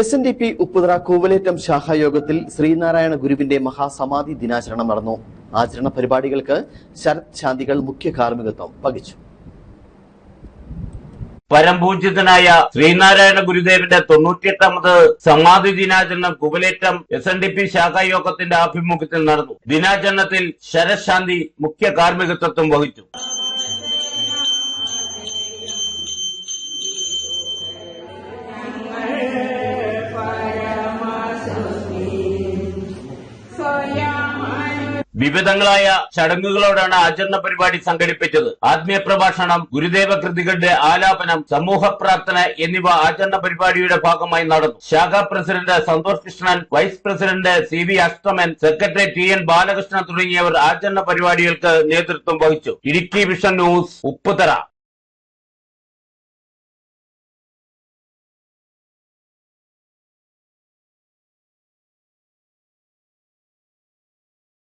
S N D P Upputhara Koovalettam ശാഖായോഗത്തിൽ Sreenarayana ഗുരുവിന്റെ മഹാസമാധി ദിനാചരണം നടന്നു. ആചരണ പരിപാടികൾക്ക് ശരത് ശാന്തികൾ മുഖ്യ കാർമ്മികത്വം വഹിച്ചു. പരംപൂജിതനായ ശ്രീനാരായണ ഗുരുദേവന്റെ തൊണ്ണൂറ്റിയെട്ടാമത് സമാധി ദിനാചരണം Kuvalettam S N D P ശാഖായോഗത്തിന്റെ ആഭിമുഖ്യത്തിൽ നടന്നു. ദിനാചരണത്തിൽ ശരത് ശാന്തി മുഖ്യ കാർമ്മികത്വം വഹിച്ചു. വിവിധങ്ങളായ ചടങ്ങുകളോടാണ് ആചരണ പരിപാടി സംഘടിപ്പിച്ചത്. ആത്മീയ പ്രഭാഷണം ഗുരുദേവ കൃതികളുടെ ആലാപനം സമൂഹ പ്രാർത്ഥന എന്നിവ ആചരണ പരിപാടിയുടെ ഭാഗമായി നടന്നു. ശാഖാ president Santhosh Krishnan vice president C V Ashtaman secretary T N Balakrishnan തുടങ്ങിയവർ ആചരണ പരിപാടികൾക്ക് നേതൃത്വം വഹിച്ചു. Idukki vision news Upputhara.